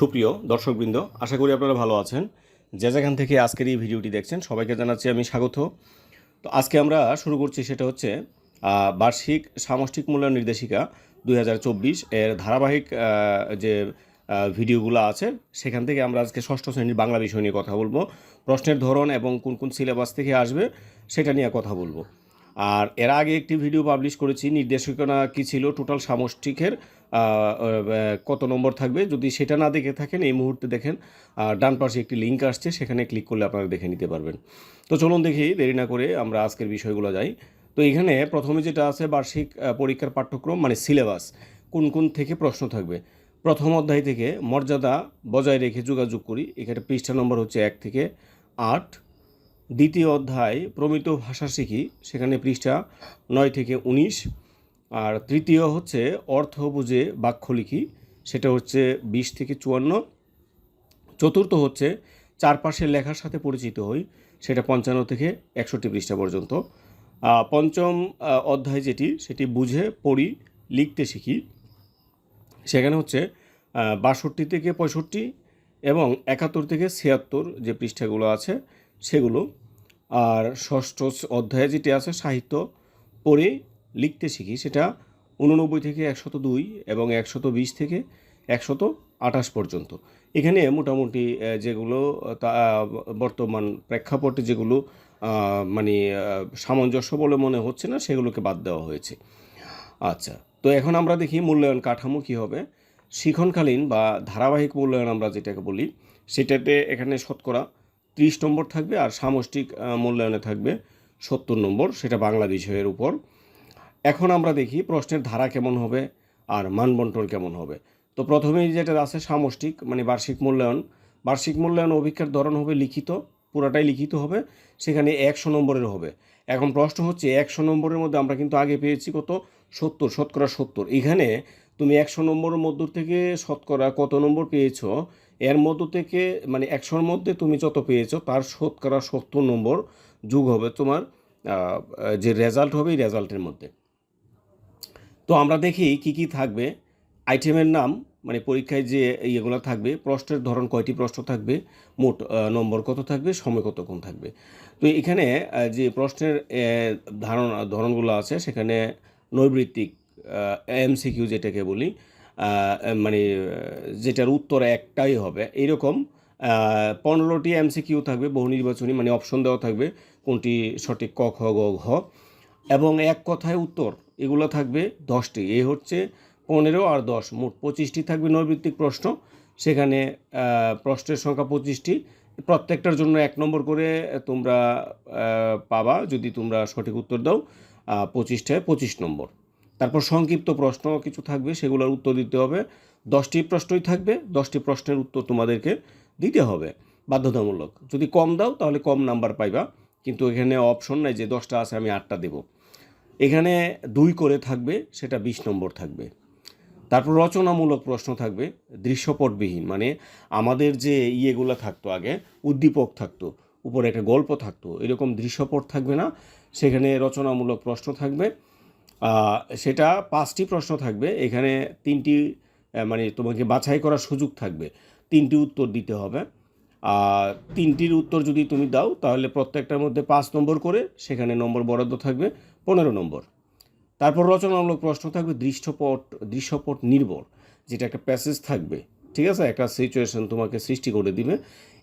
সুপ্রিয় দর্শকবৃন্দ, আশা করি আপনারা ভালো আছেন। যে যেখান থেকে আজকের এই ভিডিওটি দেখছেন, সবাইকে জানাচ্ছি আমি স্বাগত। তো আজকে আমরা শুরু করছি সেটা হচ্ছে বার্ষিক সামষ্টিক মূল্যায়ন নির্দেশিকা দুই হাজার চব্বিশ এর ধারাবাহিক যে ভিডিওগুলো আছে, সেখান থেকে আমরা আজকে ষষ্ঠ শ্রেণির বাংলা বিষয় নিয়ে কথা বলব। প্রশ্নের ধরন এবং কোন কোন সিলেবাস থেকে আসবে, সেটা নিয়ে কথা বলব। আর এর আগে একটি ভিডিও পাবলিশ করেছি, নির্দেশিকা কী ছিল, টোটাল সামষ্টিকের কত নম্বর থাকবে? যদি সেটা না দেখে থাকেন, এই মুহূর্তে দেখেন ডান পাশে একটি লিঙ্ক আসছে, সেখানে ক্লিক করলে আপনারা দেখে নিতে পারবেন। তো চলুন দেখি, দেরি না করে আমরা আজকের বিষয়গুলো যাই। তো এখানে প্রথমে যেটা আছে, বার্ষিক পরীক্ষার পাঠ্যক্রম মানে সিলেবাস কোন কোন থেকে প্রশ্ন থাকবে? প্রথম অধ্যায় থেকে মর্যাদা বজায় রেখে যোগাযোগ করি। এখানে পৃষ্ঠা নম্বর হচ্ছে এক থেকে আট। দ্বিতীয় অধ্যায়, প্রমিত ভাষা শিখি, সেখানে পৃষ্ঠা নয় থেকে উনিশ। আর তৃতীয় হচ্ছে অর্থ বুঝে বাক্য লিখি, সেটা হচ্ছে বিশ থেকে চুয়ান্ন। চতুর্থ হচ্ছে চারপাশের লেখার সাথে পরিচিত হই, সেটা পঞ্চান্ন থেকে একষট্টি পৃষ্ঠা পর্যন্ত। পঞ্চম অধ্যায় যেটি, সেটি বুঝে, পড়ি, লিখতে শিখি। সেখানে হচ্ছে বাষট্টি থেকে পঁয়ষট্টি এবং একাত্তর থেকে ছিয়াত্তর যে পৃষ্ঠাগুলো আছে, সেগুলো। আর ষষ্ঠ অধ্যায়ে যেটি আছে, সাহিত্য, পড়ে লিখতে শিখি, সেটা উননব্বই থেকে একশত দুই এবং একশত বিশ থেকে একশত আঠাশ পর্যন্ত। এখানে মোটামুটি যেগুলো, তা, বর্তমান প্রেক্ষাপটে যেগুলো মানে সামঞ্জস্য বলে মনে হচ্ছে না, সেগুলোকে বাদ দেওয়া হয়েছে। আচ্ছা তো এখন আমরা দেখি মূল্যায়ন কাঠামো কী হবে। শিখনকালীন বা ধারাবাহিক মূল্যায়ন আমরা যেটাকে বলি, সেটাতে এখানে শতকরা ত্রিশ নম্বর থাকবে আর সামষ্টিক মূল্যায়নে থাকবে সত্তর নম্বর, সেটা বাংলা বিষয়ের উপর। এখন আমরা দেখি প্রশ্নের ধারা কেমন হবে আর মানবন্টন কেমন হবে। তো প্রথমেই যেটা আছে সামষ্টিক মানে বার্ষিক মূল্যায়ন। বার্ষিক মূল্যায়ন অভিজ্ঞার ধরন হবে লিখিত, পুরাটাই লিখিত হবে, সেখানে একশো নম্বরের হবে। এখন প্রশ্ন হচ্ছে, একশো নম্বরের মধ্যে আমরা কিন্তু আগে পেয়েছি কত? সত্তর, শতকরা সত্তর। এখানে তুমি একশো নম্বরের মধ্য থেকে শতকরা কত নম্বর পেয়েছ? এর মধ্য থেকে মানে একশোর মধ্যে তুমি যত পেয়েছ, তার শতকরা সত্তর নম্বর যোগ হবে তোমার যে রেজাল্ট হবে এই রেজাল্টের মধ্যে। তো আমরা দেখি কি কি থাকবে। আইটেমের নাম মানে পরীক্ষায় যে ইয়েগুলো থাকবে, প্রশ্নের ধরন কয়টি প্রশ্ন থাকবে, মোট নম্বর কত থাকবে, সময় কতক্ষণ থাকবে। তো এখানে যে প্রশ্নের ধারণ, ধরনগুলো আছে, সেখানে নৈবৃত্তিক এমসিকিউ যেটাকে বলি মানে যেটার উত্তর একটাই হবে। এইরকম পনেরোটি এমসিকিউ থাকবে, বহু নির্বাচনী মানে অপশন দেওয়া থাকবে, কোনটি সঠিক ক, খ, গ, ঘ। এবং এক কথায় উত্তর এগুলো থাকবে দশটি। এ হচ্ছে পনেরো আর দশ। মোট পঁচিশটি থাকবে নৈর্ভিত্তিক প্রশ্ন। সেখানে প্রশ্নের সংখ্যা পঁচিশটি। প্রত্যেকটার জন্য এক নম্বর করে তোমরা পাবা যদি তোমরা সঠিক উত্তর দাও। পঁচিশটায় পঁচিশ নম্বর। তারপর সংক্ষিপ্ত প্রশ্ন কিছু থাকবে, সেগুলোর উত্তর দিতে হবে। দশটি প্রশ্নই থাকবে, দশটি প্রশ্নের উত্তর তোমাদেরকে দিতে হবে। বাধ্যতামূলক। যদি কম দাও, তাহলে কম নাম্বার পাইবা। কিন্তু এখানে অপশন নাই যে দশটা আছে, আমি আটটা দেবো। এখানে দুই করে থাকবে, সেটা বিশ নম্বর থাকবে। তারপর রচনামূলক প্রশ্ন থাকবে, দৃশ্যপটবিহীন মানে আমাদের যে ইয়েগুলো থাকতো আগে, উদ্দীপক থাকতো, উপরে একটা গল্প থাকতো, এরকম দৃশ্যপট থাকবে না, সেখানে রচনামূলক প্রশ্ন থাকবে। সেটা পাঁচটি প্রশ্ন থাকবে, এখানে তিনটি মানে তোমাকে বাছাই করার সুযোগ থাকবে, তিনটি উত্তর দিতে হবে। তিনটির উত্তর যদি তুমি দাও, তাহলে প্রত্যেকটার মধ্যে পাঁচ নম্বর করে সেখানে নম্বর বরাদ্দ থাকবে পনেরো নম্বর। তারপর রচনামূলক প্রশ্ন থাকবে দৃশ্যপট দৃশ্যপট নির্ভর যেটা একটা প্যাসেজ থাকবে, ঠিক আছে? একটা সিচুয়েশন তোমাকে সৃষ্টি করে দিবে।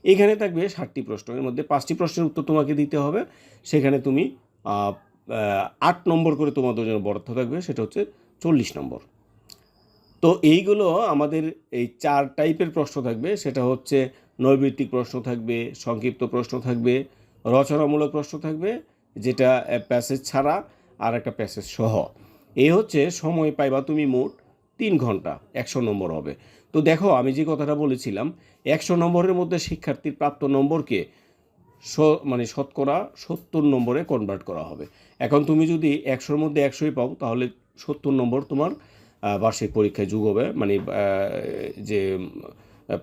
এখানে থাকবে ষাটটি প্রশ্ন, এর মধ্যে পাঁচটি প্রশ্নের উত্তর তোমাকে দিতে হবে। সেখানে তুমি আট নম্বর করে তোমাদের জন্য বরাদ্দ থাকবে, সেটা হচ্ছে চল্লিশ নম্বর। তো এইগুলো আমাদের এই চার টাইপের প্রশ্ন থাকবে, সেটা হচ্ছে নৈর্ভিত্তিক প্রশ্ন থাকবে, সংক্ষিপ্ত প্রশ্ন থাকবে, রচনামূলক প্রশ্ন থাকবে, যেটা প্যাসেজ ছাড়া আর একটা প্যাসেজ সহ। এই হচ্ছে সময় পাইবা তুমি মোট তিন ঘণ্টা, একশো নম্বর হবে। তো দেখো, আমি যে কথাটা বলেছিলাম, একশো নম্বরের মধ্যে শিক্ষার্থীর প্রাপ্ত নম্বরকে মানে শতকরা সত্তর নম্বরে কনভার্ট করা হবে। এখন তুমি যদি একশোর মধ্যে একশোই পাও, তাহলে সত্তর নম্বর তোমার বার্ষিক পরীক্ষায় যোগ হবে মানে যে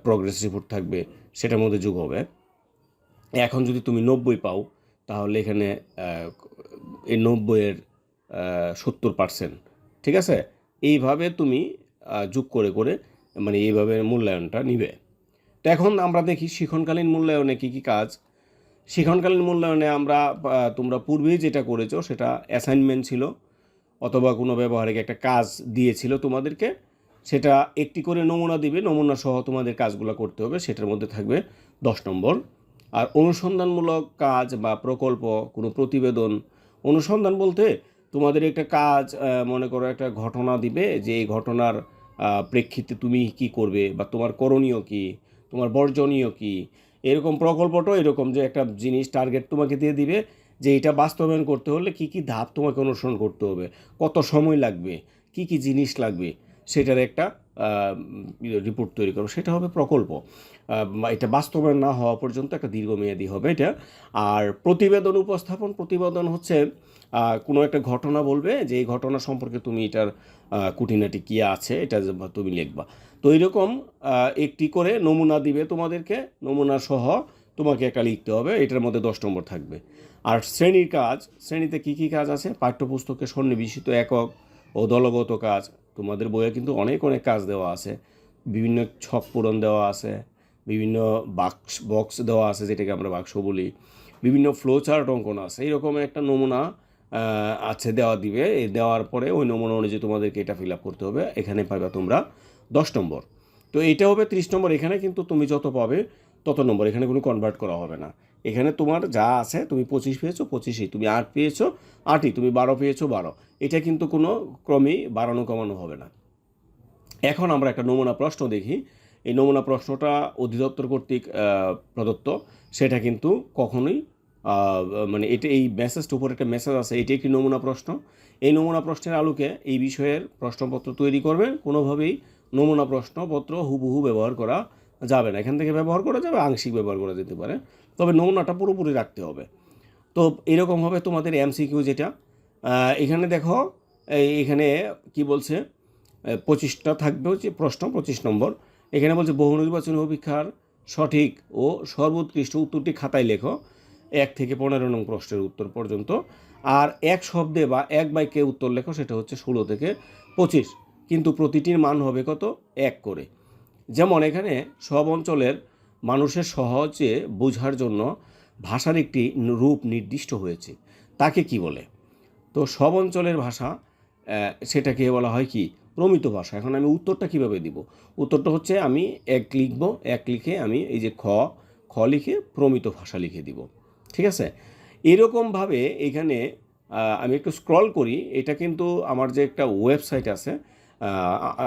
প্রগ্রেস রিপোর্ট থাকবে সেটার মধ্যে যোগ হবে। এখন যদি তুমি নব্বই পাও, তাহলে এখানে এই নব্বইয়ের সত্তর পার্সেন্ট ঠিক আছে? এইভাবে তুমি যোগ করে করে মানে এইভাবে মূল্যায়নটা নিবে। তো এখন আমরা দেখি শিখনকালীন মূল্যায়নে কী কী কাজ। শিখনকালীন মূল্যায়নে আমরা তোমরা পূর্বেই যেটা করেছ সেটা অ্যাসাইনমেন্ট ছিল, অথবা কোনো ব্যবহারিক একটা কাজ দিয়েছিল তোমাদেরকে। সেটা একটি করে নমুনা দিবে, নমুনা সহ তোমাদের কাজগুলো করতে হবে, সেটার মধ্যে থাকবে দশ নম্বর। আর অনুসন্ধানমূলক কাজ বা প্রকল্প, কোনো প্রতিবেদন, অনুসন্ধান বলতে তোমাদের একটা কাজ মনে করো একটা ঘটনা দিবে যে এই ঘটনার প্রেক্ষিতে তুমি কি করবে বা তোমার করণীয় কি, তোমার বর্জনীয় কি। এরকম প্রকল্পটাও এরকম যে একটা জিনিস টার্গেট তোমাকে দিয়ে দিবে যে এটা বাস্তবায়ন করতে হলে কি কি ধাপ তোমাকে অনুসরণ করতে হবে, কত সময় লাগবে, কি কি জিনিস লাগবে। সেটার একটা রিপোর্ট তৈরি করো। সেটা হবে প্রকল্প। এটা বাস্তবায়ন না হওয়া পর্যন্ত একটা দীর্ঘমেয়াদী হবে এটা। আর প্রতিবেদন উপস্থাপন প্রতিবেদন হচ্ছে কোনো একটা ঘটনা বলবে যে এই ঘটনা সম্পর্কে তুমি এটার কুটিনাটি কী আছে এটা তুমি লিখবা। তো এইরকম আহ, একটি করে নমুনা দিবে তোমাদেরকে নমুনা সহ তোমাকে একটা লিখতে হবে এটার মধ্যে দশ নম্বর থাকবে। আর শ্রেণির কাজ শ্রেণীতে কী কী কাজ আছে? পাঠ্যপুস্তকে সন্নিবেশিত একক ও দলগত কাজ তোমাদের বইয়ে কিন্তু অনেক অনেক কাজ দেওয়া আছে। বিভিন্ন ছক পূরণ দেওয়া আছে, বিভিন্ন বাক্স, বক্স দেওয়া আছে, যেটাকে আমরা বাক্স বলি। বিভিন্ন ফ্লো চার্ট অঙ্কন আছে। এইরকম একটা নমুনা আছে দেওয়া দিবে। এই দেওয়ার পরে ওই নমুনা অনুযায়ী তোমাদেরকে এটা ফিল আপ করতে হবে। এখানে পাবে তোমরা দশ নম্বর। তো এটা হবে ত্রিশ নম্বর। এখানে কিন্তু তুমি যত পাবে তত নম্বর, এখানে কোনো কনভার্ট করা হবে না। এখানে তোমার যা আছে, তুমি পঁচিশ পেয়েছ পঁচিশই তুমি আট পেয়েছ আটই তুমি বারো পেয়েছ, বারো। এটা কিন্তু কোনো ক্রমেই বাড়ানো, কমানো হবে না। এখন আমরা একটা নমুনা প্রশ্ন দেখি। এই নমুনা প্রশ্নটা অধিদপ্তর কর্তৃক প্রদত্ত। সেটা কিন্তু কখনোই মানে এটা এই মেসেজটার উপর একটা মেসেজ আছে এটি একটি নমুনা প্রশ্ন? এই নমুনা প্রশ্নের আলোকে এই বিষয়ের প্রশ্নপত্র তৈরি করবেন কোনোভাবেই নমুনা প্রশ্নপত্র হুবহু ব্যবহার করা যাবে না। এখান থেকে ব্যবহার করা যাবে, আংশিক ব্যবহার করা যেতে পারে। তবে নমুনাটা পুরোপুরি রাখতে হবে। তো এরকম হবে তোমাদের এমসিকিউ যেটা। এখানে দেখো এখানে কি বলছে? পঁচিশটা থাকবে হচ্ছে প্রশ্ন, পঁচিশ নম্বর। এখানে বলছে, বহু নির্বাচনী অপেক্ষার সঠিক ও সর্বোৎকৃষ্ট উত্তরটি খাতায় লেখো। এক থেকে পনেরো নং প্রশ্নের উত্তর পর্যন্ত। আর এক শব্দে বা এক বাইকে উত্তর লেখো, সেটা হচ্ছে ষোলো থেকে পঁচিশ। কিন্তু প্রতিটির মান হবে কত? এক করে। যেমন এখানে সব অঞ্চলের মানুষের সহজে বোঝার জন্য ভাষার একটি রূপ নির্দিষ্ট হয়েছে। তাকে কি বলে? তো সব অঞ্চলের ভাষা সেটাকে বলা হয় কি? প্রমিত ভাষা। এখন আমি উত্তরটা কীভাবে দিব? উত্তরটা হচ্ছে আমি এক লিখব, এক লিখে আমি এই যে খ খ লিখে প্রমিত ভাষা লিখে দিব। ঠিক আছে? এরকমভাবে এখানে আমি একটু স্ক্রল করি। এটা কিন্তু আমার যে একটা ওয়েবসাইট আছে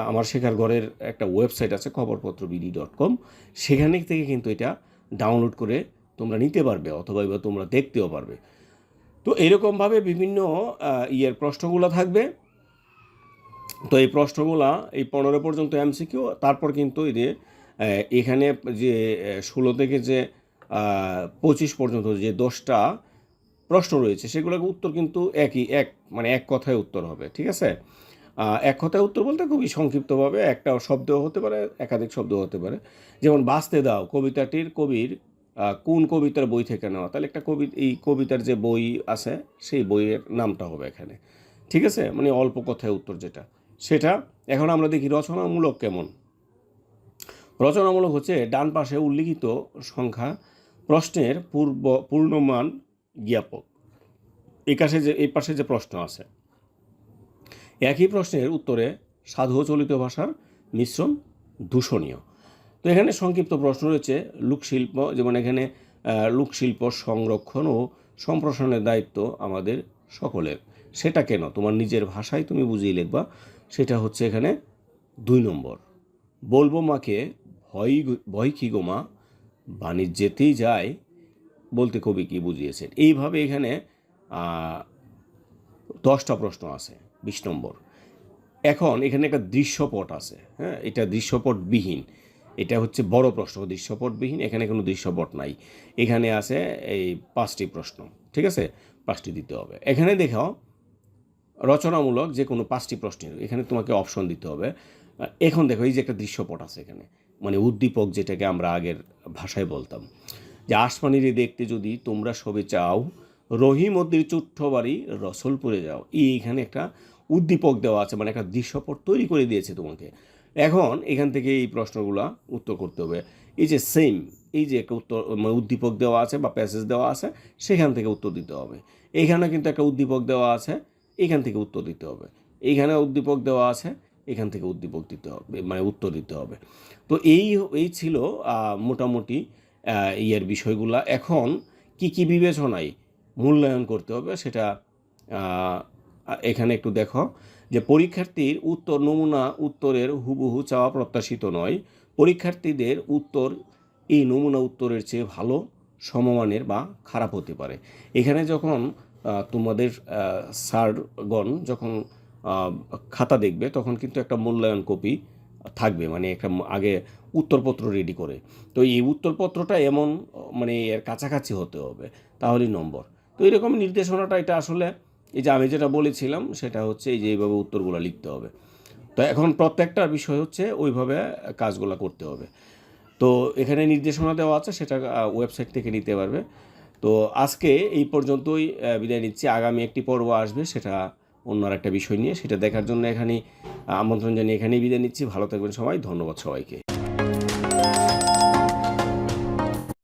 আমার শেখার ঘরের একটা ওয়েবসাইট আছে খবরপত্র বিডি ডট কম। সেখান থেকে কিন্তু এটা ডাউনলোড করে তোমরা নিতে পারবে অথবা এবার তোমরা দেখতেও পারবে। তো এরকমভাবে বিভিন্ন ইয়ের প্রশ্নগুলো থাকবে। তো এই প্রশ্নগুলা এই পনেরো পর্যন্ত এমসিকিউ, তারপর কিন্তু এই যে এখানে যে ষোলো থেকে যে পঁচিশ পর্যন্ত যে দশটা প্রশ্ন রয়েছে সেগুলোকে উত্তর কিন্তু একই, এক মানে এক কথায় উত্তর হবে, ঠিক আছে? এক কথায় উত্তর বলতে খুবই সংক্ষিপ্তভাবে একটা শব্দ হতে পারে, একাধিক শব্দ হতে পারে। যেমন, বাঁচতে দাও। কবিতাটির কবির কোন কবিতার বই থেকে নেওয়া? তাহলে একটা কবি এই কবিতার যে বই আছে, সেই বইয়ের নামটা হবে এখানে। ঠিক আছে? মানে অল্প কথায় উত্তর যেটা। সেটা, এখন আমরা দেখি রচনামূলক কেমন? রচনামূলক হচ্ছে, ডান পাশে উল্লিখিত সংখ্যা, প্রশ্নের পূর্ব, পূর্ণমান জ্ঞাপক। এই কাছে যে, এই পাশে যে প্রশ্ন আছে। একই প্রশ্নের উত্তরে সাধু চলিত ভাষার মিশ্রণ দূষণীয়। তো এখানে সংক্ষিপ্ত প্রশ্ন রয়েছে, লোকশিল্প, যেমন এখানে লোকশিল্প সংরক্ষণ ও সম্প্রসারণের দায়িত্ব আমাদের সকলের। সেটা কেন? তোমার নিজের ভাষায় তুমি বুঝিয়ে লিখবা। সেটা হচ্ছে এখানে দুই নম্বর। বলব মাকে, ভয় ভয় কি গো মা? বাণিজ্যেতেই যায়, বলতে কবি কি বুঝিয়েছেন? এইভাবে এখানে দশটা প্রশ্ন আছে। বিশ নম্বর। এখন এখানে একটা দৃশ্যপট আছে হ্যাঁ? এটা দৃশ্যপটবিহীন। এটা হচ্ছে বড় প্রশ্ন, দৃশ্যপটবিহীন, এখানে কোনো দৃশ্যপট নাই। এখানে আছে এই পাঁচটি প্রশ্ন, ঠিক আছে? পাঁচটি দিতে হবে। এখানে দেখাও রচনামূলক যে কোনো পাঁচটি প্রশ্নের, এখানে তোমাকে অপশন দিতে হবে। এখন দেখো, এই যে একটা দৃশ্যপট আছে এখানে মানে উদ্দীপক যেটাকে আমরা আগের ভাষায় বলতাম, যে আসমানিরে দেখতে যদি তোমরা সবে চাও রহিমদ্দির চুট্ট বাড়ি রসলপুরে যাও। এই এখানে একটা উদ্দীপক দেওয়া আছে মানে একটা দৃশ্যপট তৈরি করে দিয়েছে তোমাকে। এখন এখান থেকে এই প্রশ্নগুলো উত্তর করতে হবে। এই যে সেম এই যে একটা উত্তর মানে উদ্দীপক দেওয়া আছে বা প্যাসেজ দেওয়া আছে, সেখান থেকে উত্তর দিতে হবে। এইখানে কিন্তু একটা উদ্দীপক দেওয়া আছে, এখান থেকে উত্তর দিতে হবে। এইখানে উদ্দীপক দেওয়া আছে, এখান থেকে উদ্দীপক দিতে হবে মানে উত্তর দিতে হবে। তো এই এই ছিল মোটামুটি ইয়ের বিষয়গুলা। এখন কি কি বিবেচনায় মূল্যায়ন করতে হবে, সেটা এখানে একটু দেখো যে পরীক্ষার্থীর উত্তর নমুনা উত্তরের হুবহু চাওয়া প্রত্যাশিত নয়। পরীক্ষার্থীদের উত্তর, এই নমুনা উত্তরের চেয়ে ভালো, সমমানের বা খারাপ হতে পারে। এখানে যখন তোমাদের স্যারগণ যখন খাতা দেখবে, তখন কিন্তু একটা মূল্যায়ন কপি থাকবে মানে একটা আগে উত্তরপত্র রেডি করে। তো এই উত্তরপত্রটা এমন মানে এর কাছাকাছি হতে হবে। তাহলেই নম্বর। তো এরকম নির্দেশনাটা এটা আসলে এই যে আমি যেটা বলেছিলাম, সেটা হচ্ছে এই যে এইভাবে উত্তরগুলো লিখতে হবে। তো এখন প্রত্যেকটা বিষয় হচ্ছে ওইভাবে কাজগুলো করতে হবে। তো এখানে নির্দেশনা দেওয়া আছে, সেটা ওয়েবসাইট থেকে নিতে পারবে। তো আজকে এই পর্যন্তই বিদায় নিচ্ছি। আগামী একটি পর্ব আসবে, সেটা অন্য একটা বিষয় নিয়ে। সেটা দেখার জন্য এখানে আমন্ত্রণ জানিয়ে এখানেই বিদায় নিচ্ছি। ভালো থাকবেন সবাই, ধন্যবাদ সবাইকে।